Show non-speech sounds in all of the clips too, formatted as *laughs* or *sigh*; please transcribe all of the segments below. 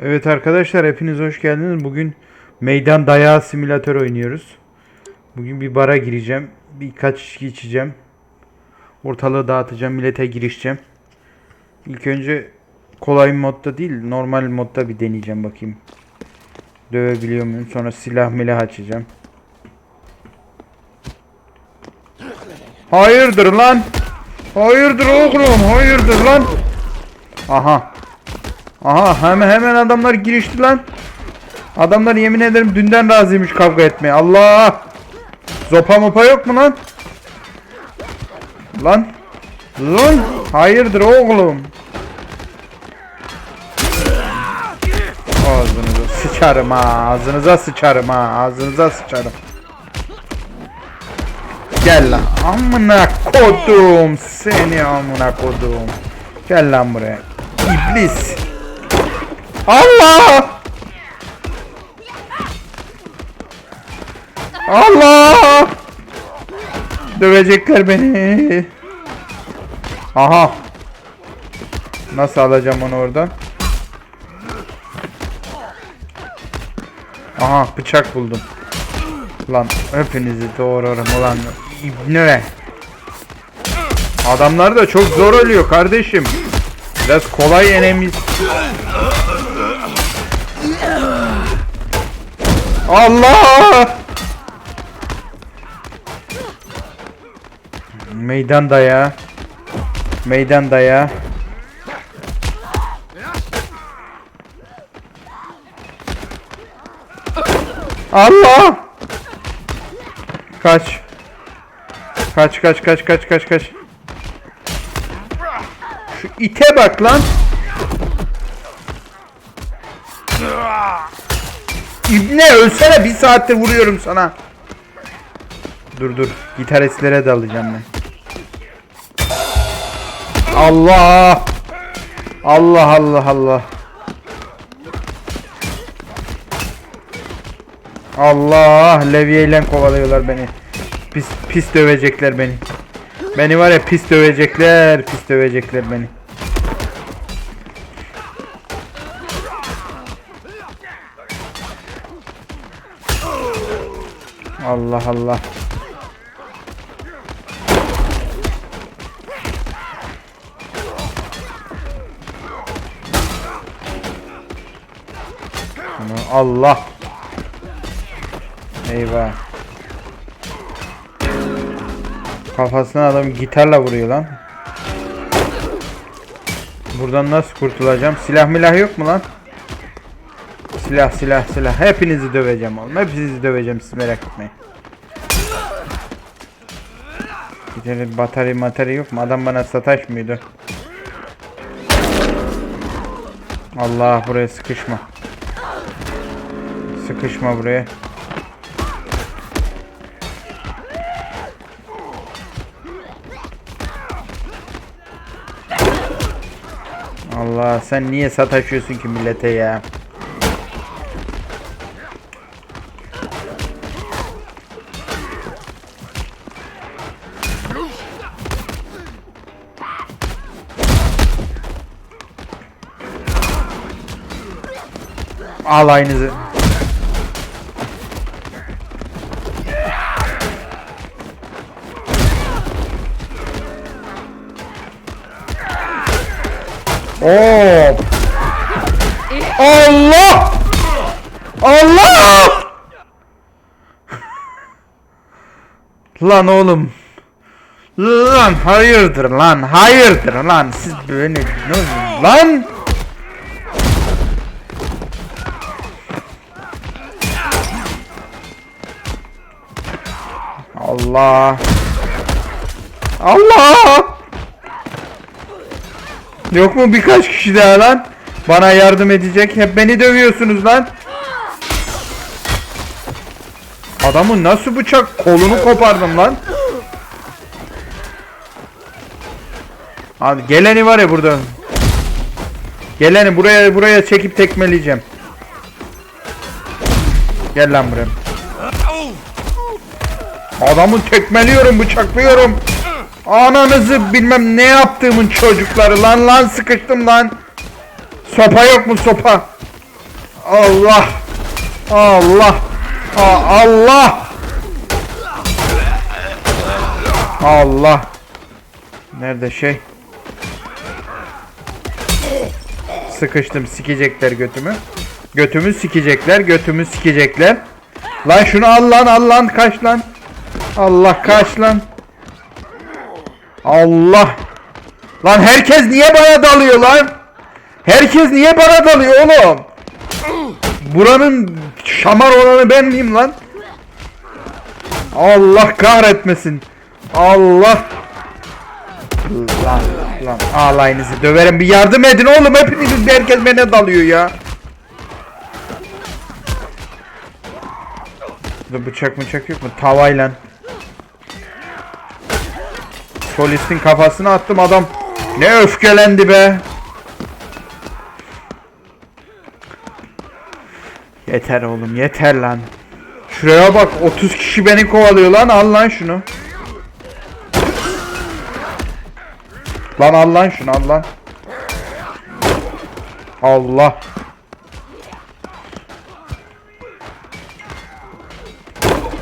Evet arkadaşlar hepiniz hoş geldiniz. Bugün meydan dayağı simülatör oynuyoruz. Bugün bir bara gireceğim. Birkaç içki içeceğim. Ortalığı dağıtacağım. Millete girişeceğim. İlk önce kolay modda değil normal modda bir deneyeceğim bakayım. Dövebiliyor muyum? Sonra silah milah açacağım. Hayırdır lan? Hayırdır oğlum? Hayırdır lan? Aha. Aha hemen hemen adamlar girişti lan. Adamlar yemin ederim dünden razıymış kavga etmeye. Allah! Zopa mopa yok mu lan? Lan! Lan! Hayırdır oğlum? Ağzınıza sıçarım ha. Ağzınıza sıçarım ha. Ağzınıza sıçarım. Gel lan. Amına kodum. Seni amına kodum. Gel lan buraya. İblis. Allah! Allah! Dövecekler beni. Aha. Nasıl alacağım onu oradan? Aha bıçak buldum. Lan hepinizi doğrarım ulan. İbne. Adamlar da çok zor ölüyor kardeşim. Biraz kolay enemiz. Allah! Meydan daya. Meydan daya. Allah! Kaç. Kaç kaç kaç kaç kaç kaç. Şu ite bak lan. İbne ölsene bir saattir vuruyorum sana. Dur dur gitaristlere de alacağım ben. Allah! Allah Allah Allah. Allah levyeyle kovalıyorlar beni. Pis pis dövecekler beni. Beni var ya pis dövecekler, pis dövecekler beni. Allah Allah. Allah. Eyvah. Kafasına adam gitarla vuruyor lan. Buradan nasıl kurtulacağım? Silah milah yok mu lan? Silah silah silah. Hepinizi döveceğim oğlum. Hepinizi döveceğim siz merak etmeyin. Gidelim batarya matarya yok mu? Adam bana sataşmıyordu. Allah buraya sıkışma. Sıkışma buraya. Allah sen niye sataşıyorsun ki millete ya? Al aynınızı. Hop. Allah! Allah! *laughs* lan oğlum. Lan hayırdır lan hayırdır lan siz beni ne- lan Allah Allah Yok mu birkaç kişi daha lan? Bana yardım edecek. Hep beni dövüyorsunuz lan. Adamın nasıl bıçak kolunu kopardım lan. Abi geleni var ya burada. Geleni buraya buraya çekip tekmeleyeceğim. Gel lan buraya. Adamı tekmeliyorum, bıçaklıyorum. Ananızı bilmem ne yaptığımın çocukları lan lan sıkıştım lan. Sopa yok mu sopa? Allah. Allah. Allah. Allah. Nerede şey? Sıkıştım. Sikecekler götümü. Götümü sikecekler. Götümü sikecekler. Lan şunu al lan al lan kaç lan. Allah kaç lan. Allah. Lan herkes niye bana dalıyor lan? Herkes niye bana dalıyor oğlum? Buranın şamar olanı ben miyim lan? Allah kahretmesin. Allah. Lan lan alayınızı döverim bir yardım edin oğlum hepiniz herkes bana dalıyor ya. Burada bıçak bıçak yok mu? Tavayla. Solistin kafasına attım adam. Ne öfkelendi be. Yeter oğlum yeter lan. Şuraya bak 30 kişi beni kovalıyor lan al lan şunu. Lan al lan şunu al lan. Allah.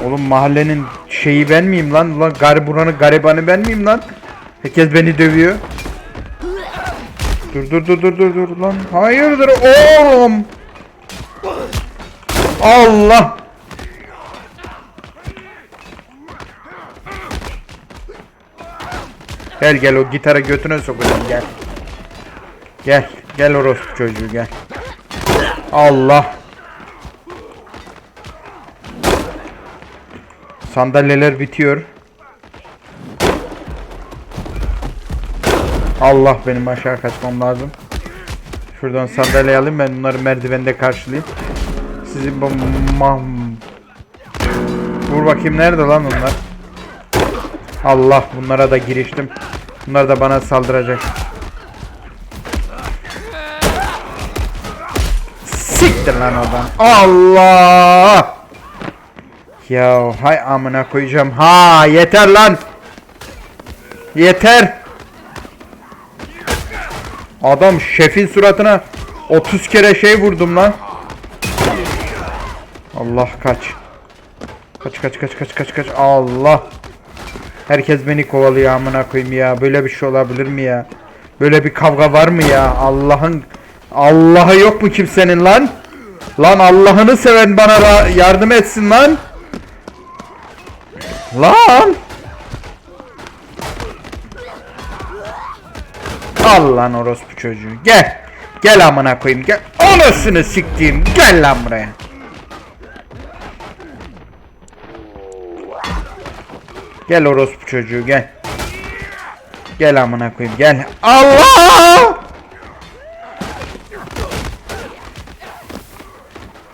Oğlum mahallenin şeyi ben miyim lan? Lan gari buranın garibanı ben miyim lan? Herkes beni dövüyor. Dur dur dur dur dur dur lan. Hayırdır oğlum? Allah. Gel gel o gitarı götüne sokacağım gel. Gel gel orospu çocuğu gel. Allah. Sandalyeler bitiyor. Allah benim aşağı kaçmam lazım. Şuradan sandalye alayım ben bunları merdivende karşılayayım. Sizin bu mam... Vur bakayım nerede lan bunlar? Allah bunlara da giriştim. Bunlar da bana saldıracak. Siktir lan oradan. Allah! Ya hay amına koyacağım. Ha yeter lan. Yeter. Adam şefin suratına 30 kere şey vurdum lan. Allah kaç. Kaç kaç kaç kaç kaç kaç. Allah. Herkes beni kovalıyor amına koyayım ya. Böyle bir şey olabilir mi ya? Böyle bir kavga var mı ya? Allah'ın Allah'ı yok mu kimsenin lan? Lan Allah'ını seven bana yardım etsin lan. Lan. Al lan orospu çocuğu. Gel. Gel amına koyayım. Gel. Anasını siktiğim. Gel lan buraya. Gel orospu çocuğu gel. Gel amına koyayım gel. Allah!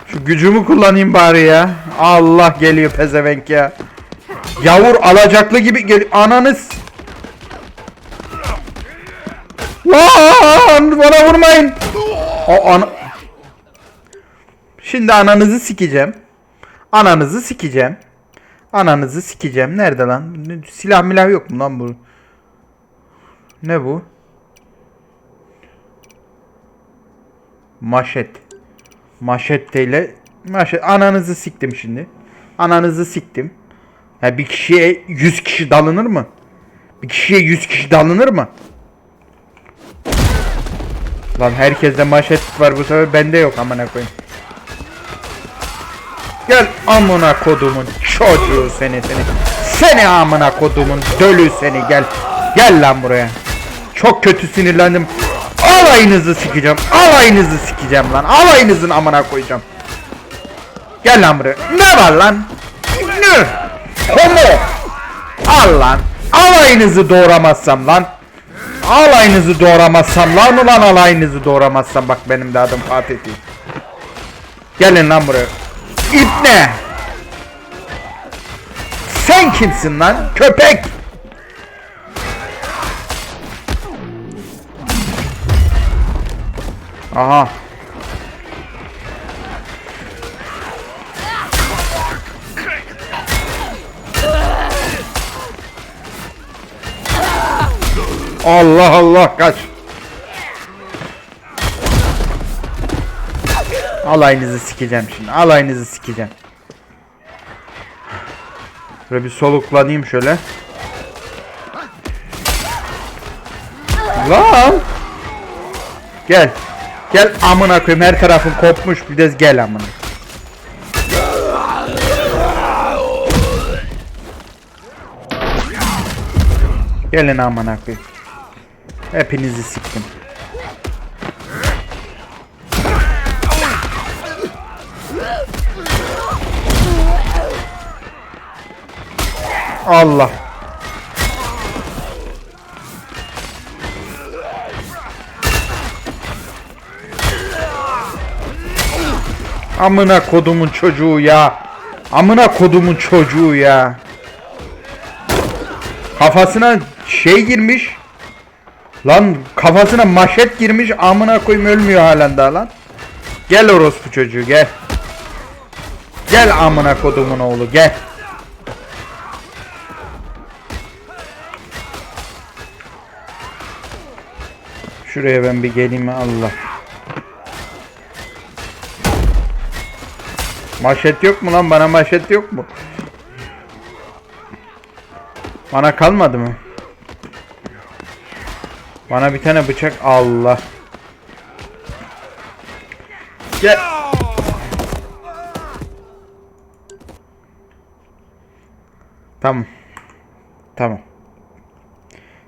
Şu gücümü kullanayım bari ya. Allah geliyor pezevenk ya. Yavur alacaklı gibi gel ananız. Lan bana vurmayın. O ana Şimdi ananızı sikeceğim. Ananızı sikeceğim. Ananızı sikeceğim. Nerede lan? Silah milah yok mu lan bu? Ne bu? Maşet. Maşetteyle maşet. Ananızı siktim şimdi. Ananızı siktim. Ya bir kişiye 100 kişi dalınır mı? Bir kişiye 100 kişi dalınır mı? Lan herkeste maşet var bu sefer bende yok amına koyayım. Gel amına kodumun çocuğu seni seni. Seni amına kodumun dölü seni gel. Gel lan buraya. Çok kötü sinirlendim. Alayınızı sikeceğim. Alayınızı sikeceğim lan. Alayınızın amına koyacağım. Gel lan buraya. Ne var lan? Ne? Homo. Al lan. Alayınızı doğramazsam lan. Alayınızı doğramazsam lan ulan alayınızı doğramazsam bak benim de adım Fatih değil. Gelin lan buraya. İbne! Sen kimsin lan? Köpek! Aha. Allah Allah kaç. Alayınızı sikeceğim şimdi. Alayınızı sikeceğim. Böyle bir soluklanayım şöyle. Lan! Gel. Gel amına koyayım her tarafın kopmuş bir de gel amına. Gelin amına koyayım. Hepinizi siktim. Allah. Amına kodumun çocuğu ya. Amına kodumun çocuğu ya. Kafasına şey girmiş. Lan kafasına maşet girmiş. Amına koyayım ölmüyor halen daha lan. Gel orospu çocuğu gel. Gel amına kodumun oğlu gel. Şuraya ben bir geleyim Allah. Maşet yok mu lan? Bana maşet yok mu? Bana kalmadı mı? Bana bir tane bıçak Allah. Gel. Tamam. Tamam.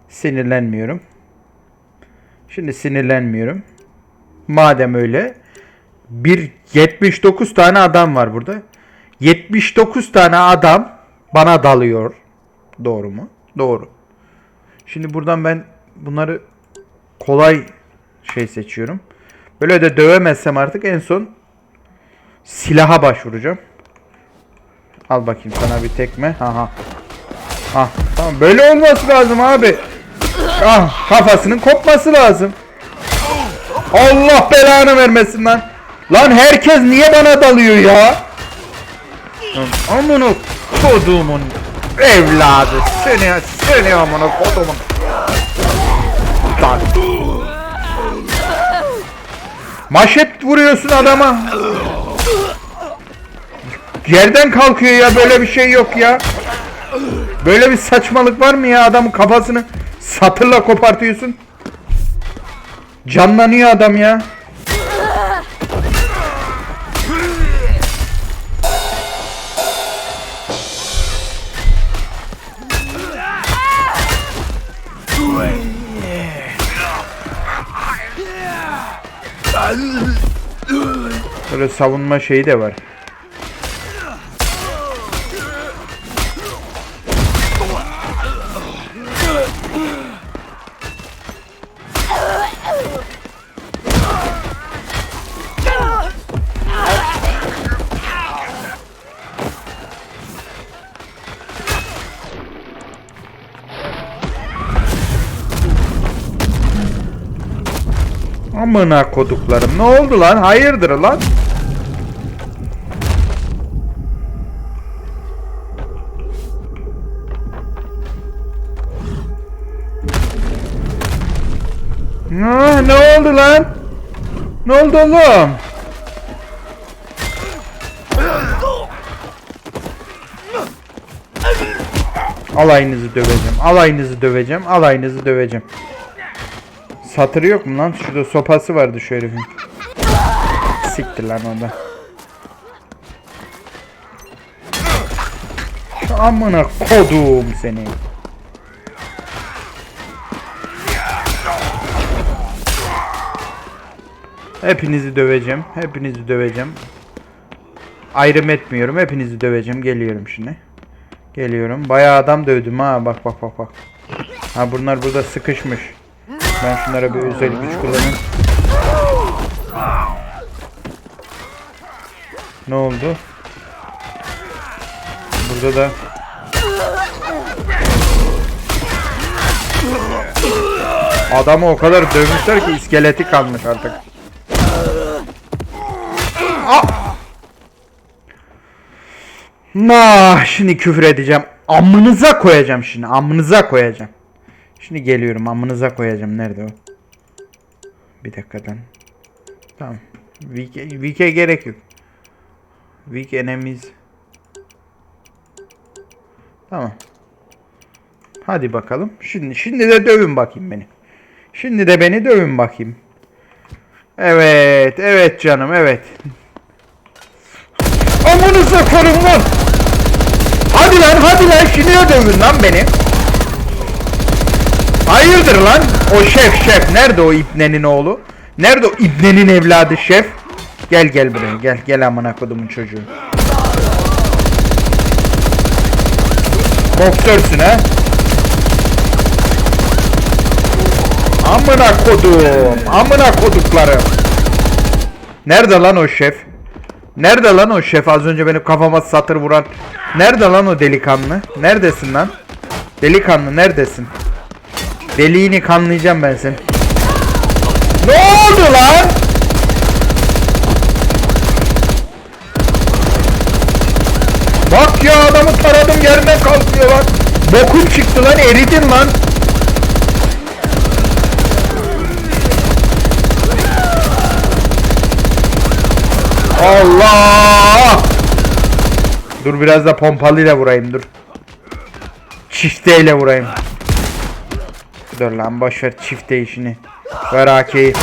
Sinirlenmiyorum. Şimdi sinirlenmiyorum. Madem öyle bir 79 tane adam var burada. 79 tane adam bana dalıyor. Doğru mu? Doğru. Şimdi buradan ben bunları kolay şey seçiyorum. Böyle de dövemezsem artık en son silaha başvuracağım. Al bakayım sana bir tekme. Aha. Ah tamam böyle olması lazım abi. Ah kafasının kopması lazım. Allah belanı vermesin lan. Lan herkes niye bana dalıyor ya? Amına kodumun evladı. Seni seni amına kodumun. Lan. Maşet vuruyorsun adama. Yerden kalkıyor ya böyle bir şey yok ya. Böyle bir saçmalık var mı ya adamın kafasını satırla kopartıyorsun. Canlanıyor adam ya. Böyle savunma şeyi de var. Amına koduklarım. Ne oldu lan? Hayırdır lan? Oldu lan? Ne oldu oğlum? Alayınızı döveceğim. Alayınızı döveceğim. Alayınızı döveceğim. Satırı yok mu lan? Şurada sopası vardı şu herifin. Siktir lan onda. Amına kodum seni. Hepinizi döveceğim. Hepinizi döveceğim. Ayrım etmiyorum. Hepinizi döveceğim. Geliyorum şimdi. Geliyorum. Bayağı adam dövdüm ha. Bak bak bak bak. Ha bunlar burada sıkışmış. Ben şunlara bir özel güç kullanayım. Ne oldu? Burada da Adamı o kadar dövmüşler ki iskeleti kalmış artık. Ah! Nah, şimdi küfür edeceğim. Amınıza koyacağım şimdi. Amınıza koyacağım. Şimdi geliyorum. Amınıza koyacağım. Nerede o? Bir dakikadan. Tamam. Weak, weak'e gerek yok. Weak enemies. Tamam. Hadi bakalım. Şimdi şimdi de dövün bakayım beni. Şimdi de beni dövün bakayım. Evet, evet canım, evet. Amanıza korun lan. Hadi lan, hadi lan. Şimdi de dövün lan beni. Hayırdır lan? O şef şef. Nerede o ibnenin oğlu? Nerede o ibnenin evladı şef? Gel gel buraya gel. Gel amına kodumun çocuğu. Boksörsün ha? Amına kodum. Amına koduklarım. Nerede lan o şef? Nerede lan o şef? Az önce benim kafama satır vuran. Nerede lan o delikanlı? Neredesin lan? Delikanlı neredesin? Deliğini kanlayacağım ben seni. Ne oldu lan? Bak ya adamı taradım yerinden kalkıyor lan. Bokun çıktı lan eridin lan. Allah! Dur biraz da pompalıyla vurayım dur. Çifteyle vurayım. Dur lan boş ver çifte işini. Ver AK'yi.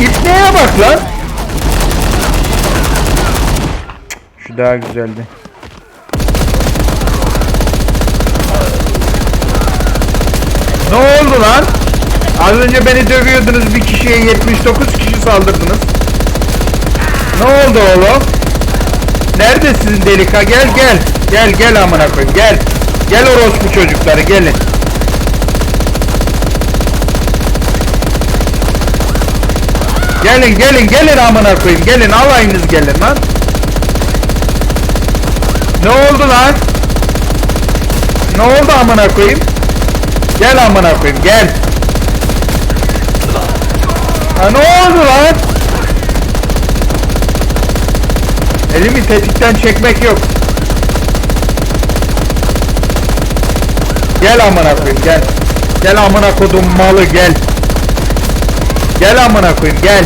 İpneye bak lan. Şu daha güzeldi. Ne oldu lan? Az önce beni dövüyordunuz bir kişiye 79 kişi saldırdınız. Ne oldu oğlum? Nerede sizin delika? Gel gel. Gel gel amına koyayım gel. Gel orospu çocukları gelin. Gelin gelin gelin amına koyayım gelin alayınız gelin lan. Ne oldu lan? Ne oldu amına koyayım? Gel amına koyayım gel. Ha ne oldu lan? Elimi tetikten çekmek yok. Gel amına koyayım gel. Gel amına kodum malı gel. Gel amına koyayım gel.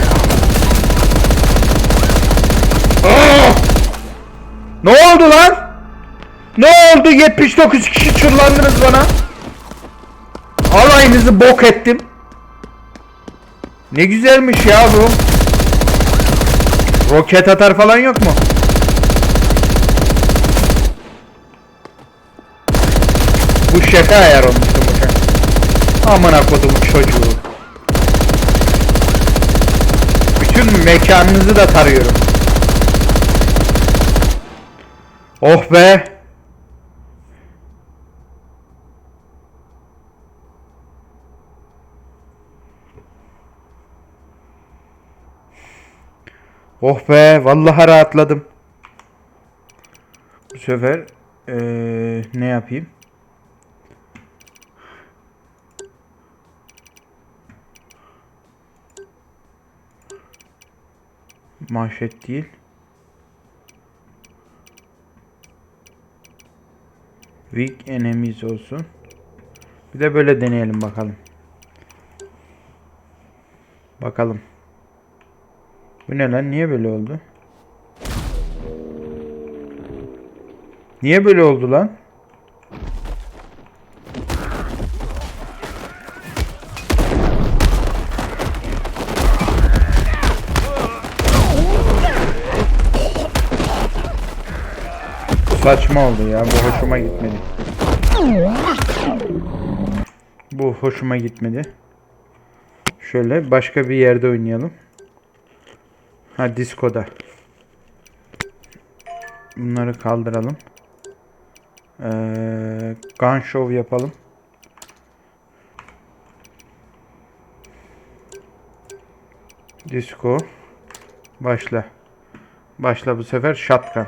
Ah! Ne oldu lan? Ne oldu? 79 kişi çullandınız bana. Alayınızı bok ettim. Ne güzelmiş ya bu. Roket atar falan yok mu? Bu şaka ayar olmuştu bu şaka. Amına kodumun çocuğu. Bütün mekanınızı da tarıyorum. Oh be. Oh be, vallahi rahatladım. Bu sefer eee, ne yapayım? Manşet değil. Weak enemies olsun. Bir de böyle deneyelim bakalım. Bakalım. Bu ne lan? Niye böyle oldu? Niye böyle oldu lan? Saçma oldu ya. Bu hoşuma gitmedi. Bu hoşuma gitmedi. Şöyle başka bir yerde oynayalım. Ha diskoda. Bunları kaldıralım. Ee, gun show yapalım. Disco. Başla. Başla bu sefer shotgun.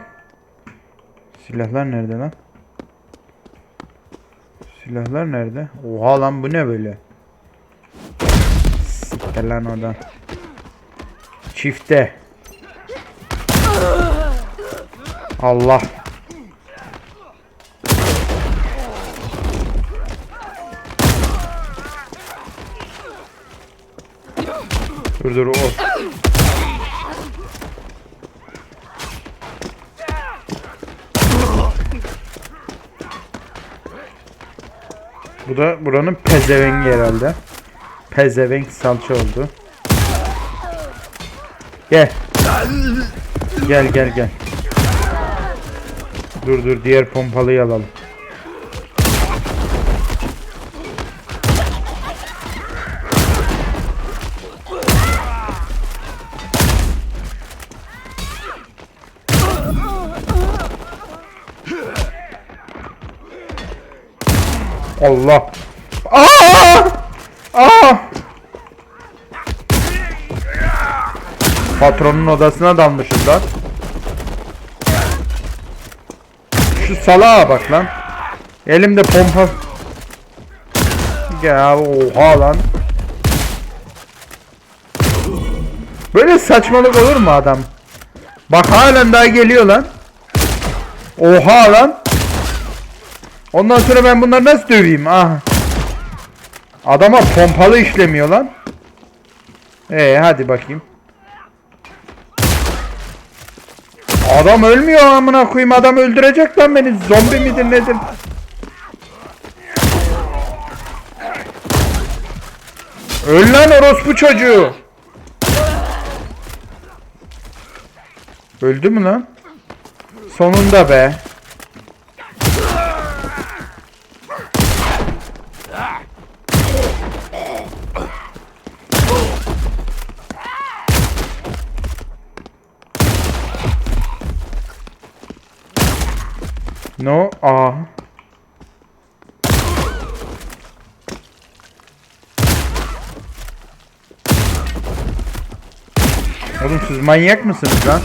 Silahlar nerede lan? Silahlar nerede? Oha lan bu ne böyle? Siktir lan oradan. Çifte. Allah. Dur dur o. Da buranın pezevengi herhalde. Pezevenk salça oldu. Gel. Gel gel gel. Dur dur diğer pompalıyı alalım. Allah. Aa! Aa! Patronun odasına dalmışız lan. Şu salağa bak lan. Elimde pompa. Ya oha lan. Böyle saçmalık olur mu adam? Bak halen daha geliyor lan. Oha lan. Ondan sonra ben bunları nasıl döveyim? Ah. Adama pompalı işlemiyor lan. Ee hadi bakayım. Adam ölmüyor amına koyayım. Adam öldürecek lan beni. Zombi midir nedir? Öl lan orospu çocuğu. Öldü mü lan? Sonunda be. No, aa. Oğlum siz manyak mısınız lan?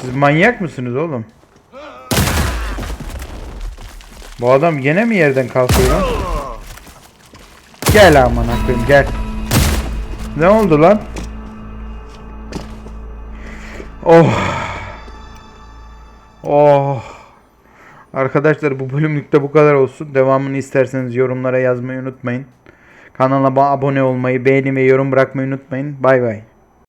Siz manyak mısınız oğlum? Bu adam gene mi yerden kalkıyor lan? Gel aman koyayım gel. Ne oldu lan? Oh. Arkadaşlar bu bölümlükte bu kadar olsun. Devamını isterseniz yorumlara yazmayı unutmayın. Kanala abone olmayı, beğeni ve yorum bırakmayı unutmayın. Bay bay.